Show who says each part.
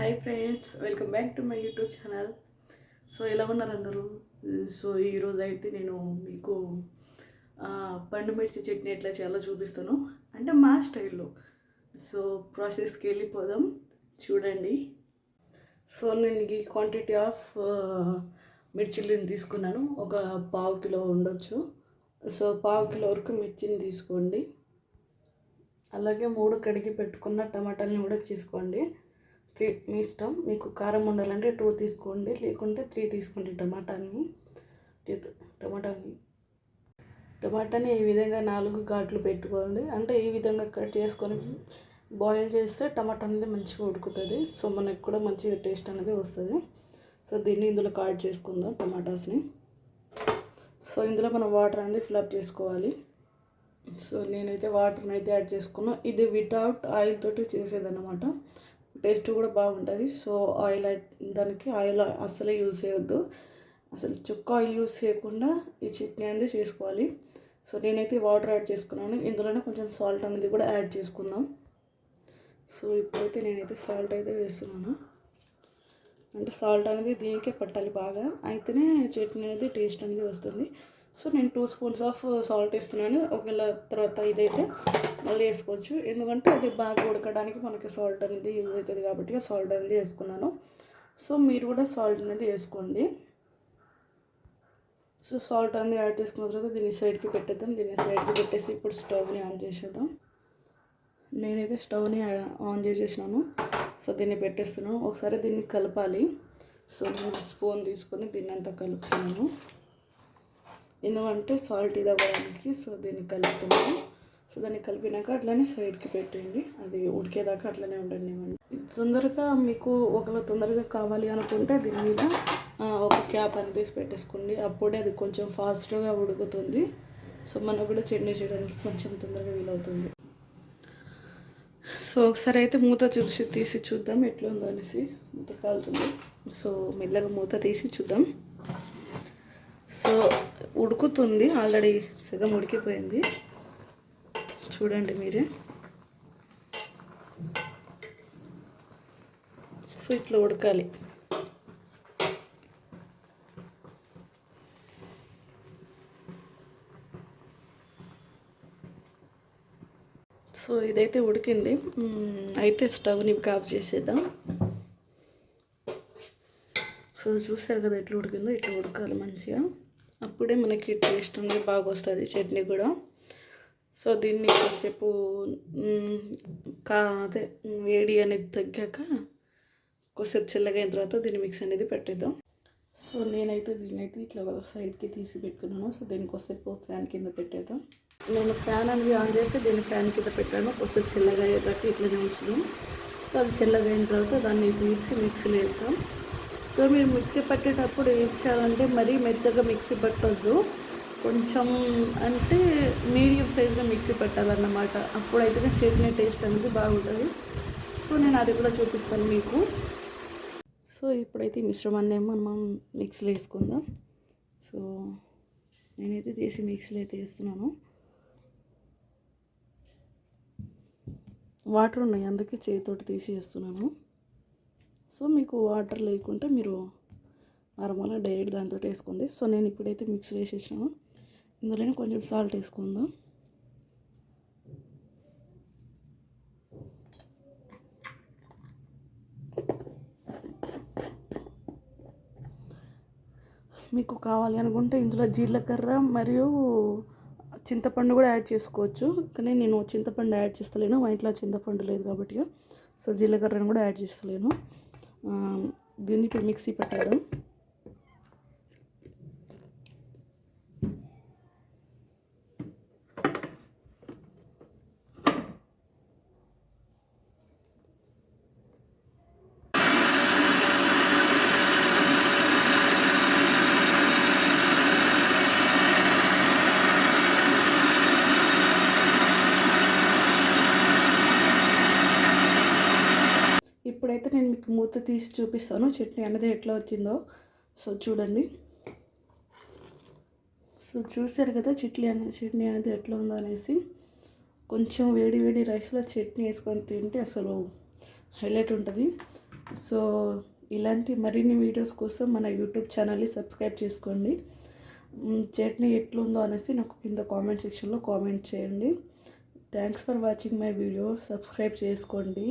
Speaker 1: Hi friends welcome back to my YouTube channel so ఎలా ఉన్నారు అందరూ? సో ఈరోజు అయితే నేను మీకు పండు మిర్చి చట్నీ ఎట్లా చేయాలో చూపిస్తాను. అంటే మా స్టైల్లో. సో ప్రాసెస్కి వెళ్ళిపోదాం. చూడండి. సో నేను ఈ క్వాంటిటీ ఆఫ్ మిర్చిలను తీసుకున్నాను. ఒక పావు కిలో ఉండొచ్చు. సో పావు కిలో వరకు మిర్చిని తీసుకోండి. అలాగే మూడు కడిగి పెట్టుకున్న టమాటాలని కూడా తీసుకోండి. త్రీ మీ ఇష్టం. మీకు కారం ఉండాలంటే టూ తీసుకోండి లేకుంటే త్రీ తీసుకోండి టమాటాని. టమాటాని. టమాటాని ఈ విధంగా నాలుగు ఘాట్లు పెట్టుకోండి. అంటే ఈ విధంగా కట్ చేసుకొని బాయిల్ చేస్తే టమాటా అనేది మంచిగా ఉడుకుతుంది. సో మనకు కూడా మంచిగా టేస్ట్ అనేది వస్తుంది. సో దీన్ని ఇందులో కట్ చేసుకుందాం టమాటాస్ని. సో ఇందులో మనం వాటర్ అనేది ఫిల్అప్ చేసుకోవాలి. సో నేనైతే వాటర్ని అయితే యాడ్ చేసుకున్నాను ఇది వితౌట్ ఆయిల్ తోటి చేసేదన్నమాట. టేస్ట్ కూడా బాగుంటుంది. సో ఆయిల్ దానికి ఆయిల్ అస్సలే యూజ్ చేయొద్దు. అసలు చుక్క ఆయిల్ యూజ్ చేయకుండా ఈ చట్నీ అనేది చేసుకోవాలి. సో నేనైతే వాటర్ యాడ్ చేసుకున్నాను. ఇందులోనే కొంచెం సాల్ట్ అనేది కూడా యాడ్ చేసుకుందాం. సో ఇప్పుడైతే నేనైతే సాల్ట్ అయితే వేస్తున్నాను. అంటే సాల్ట్ అనేది దీనికే పట్టాలి బాగా. అయితేనే చట్నీ అనేది టేస్ట్ అనేది వస్తుంది. సో నేను టూ స్పూన్స్ ఆఫ్ సాల్ట్ వేస్తున్నాను. ఒకవేళ తర్వాత ఇదైతే మళ్ళీ వేసుకోవచ్చు. ఎందుకంటే అది బాగా ఉడకడానికి మనకి సాల్ట్ అనేది యూజ్ అవుతుంది కాబట్టి సాల్ట్ అనేది వేసుకున్నాను. సో మీరు కూడా సాల్ట్ అనేది వేసుకోండి. సో సాల్ట్ అనేది యాడ్ చేసుకున్న తర్వాత దీన్ని సైడ్కి పెట్టేద్దాం. దీన్ని సైడ్కి పెట్టేసి ఇప్పుడు స్టవ్ని ఆన్ చేసేద్దాం. నేనైతే స్టవ్ని ఆన్ చేసేసినాను. సో దీన్ని పెట్టేస్తున్నాను. ఒకసారి దీన్ని కలపాలి. సో నేను స్పూన్ తీసుకొని దీన్ని అంతా కలుపుతున్నాను. ఎందుకంటే సాల్ట్ ఇది అవ్వడానికి సో దీన్ని కలుపుతున్నాను. సో దాన్ని కలిపినాక అట్లనే సైడ్కి పెట్టేయండి. అది ఉడికేదాకా అట్లనే ఉండండి. ఇది తొందరగా మీకు ఒకవేళ తొందరగా కావాలి అనుకుంటే దీని మీద ఒక క్యాప్ అని తీసి పెట్టేసుకోండి. అప్పుడే అది కొంచెం ఫాస్ట్గా ఉడుకుతుంది. సో మనకు కూడా చట్నీ చేయడానికి కొంచెం తొందరగా వీలవుతుంది. సో ఒకసారి అయితే మూత చూసి తీసి చూద్దాం ఎట్లా ఉందో అనేసి. మూత కాలుతుంది. సో మెల్లగా మూత తీసి చూద్దాం. సో ఉడుకుతుంది. ఆల్రెడీ సగం ఉడికిపోయింది. చూడండి మీరే. సో ఇట్లా ఉడకాలి. సో ఇదైతే ఉడికింది. అయితే స్టవ్ని ఆఫ్ చేసేద్దాం. సో చూసారు కదా ఎట్లా ఉడికిందో ఇట్లా ఉడకాలి మంచిగా. అప్పుడే మనకి టేస్ట్ అనేది బాగా వస్తుంది చట్నీ కూడా. సో దీన్ని కాసేపు కా అదే వేడి అనేది తగ్గాక కొద్దిసేపు చల్లగా అయిన తర్వాత దీన్ని మిక్స్ అనేది పెట్టేద్దాం. సో నేనైతే దీన్ని అయితే ఇట్లా సైడ్కి తీసి పెట్టుకున్నాను. సో దీన్ని కొద్దిసేపు ఫ్యాన్ కింద పెట్టేద్దాం. నేను ఫ్యాన్ అనేది ఆన్ చేసి దీన్ని ఫ్యాన్ కింద పెట్టాను. కొద్దిసేపు చల్లగా అయ్యేటట్టు ఇట్లనే ఉంచుదాం. సో అది చల్లగా అయిన తర్వాత దాన్ని తీసి మిక్సీలో వేద్దాం. సో మీరు మిక్సీ పట్టేటప్పుడు ఏం చేయాలంటే మరీ మెత్తగా మిక్సీ పట్టొద్దు. కొంచెం అంటే మీడియం సైజ్లో మిక్సీ పెట్టాలన్నమాట. అప్పుడైతే చట్నీ టేస్ట్ అనేది బాగుంటుంది. సో నేను అది కూడా చూపిస్తాను మీకు. సో ఇప్పుడైతే ఈ మిశ్రమాన్ని ఏమో మనం మిక్సీలో వేసుకుందాం. సో నేనైతే తీసి మిక్సీలో అయితే వేస్తున్నాను. వాటర్ ఉన్నాయి అందుకే చేతితోటి తీసి వేస్తున్నాను. సో మీకు వాటర్ లేకుంటే మీరు నార్మల్గా డైరెక్ట్ దాంతో వేసుకోండి. సో నేను ఇప్పుడైతే మిక్స్ వేసేసాను ఇందులోనే కొంచెం సాల్ట్ వేసుకుందాం. మీకు కావాలి అనుకుంటే ఇందులో జీలకర్ర మరియు చింతపండు కూడా యాడ్ చేసుకోవచ్చు. కానీ నేను చింతపండు యాడ్ చేస్తలేను. మా ఇంట్లో చింతపండు లేదు కాబట్టి. సో జీలకర్రను కూడా యాడ్ చేస్తలేను. ఆ, దీన్ని ఇప్పుడు మిక్సీ పెట్టాలి ఇప్పుడైతే నేను మీకు మూత తీసి చూపిస్తాను. చట్నీ అనేది ఎట్లా వచ్చిందో. సో చూడండి. సో చూసారు కదా చట్నీ అనేది చట్నీ అనేది ఎట్లా ఉందో అనేసి. కొంచెం వేడి వేడి రైస్లో చట్నీ వేసుకొని తింటే అసలు హైలైట్ ఉంటుంది. సో ఇలాంటి మరిన్ని వీడియోస్ కోసం మన యూట్యూబ్ ఛానల్ని సబ్స్క్రైబ్ చేసుకోండి. చట్నీ ఎట్లుందో అనేసి నాకు కింద కామెంట్ సెక్షన్లో కామెంట్ చేయండి. Thanks for watching my video. Subscribe చేసుకోండి.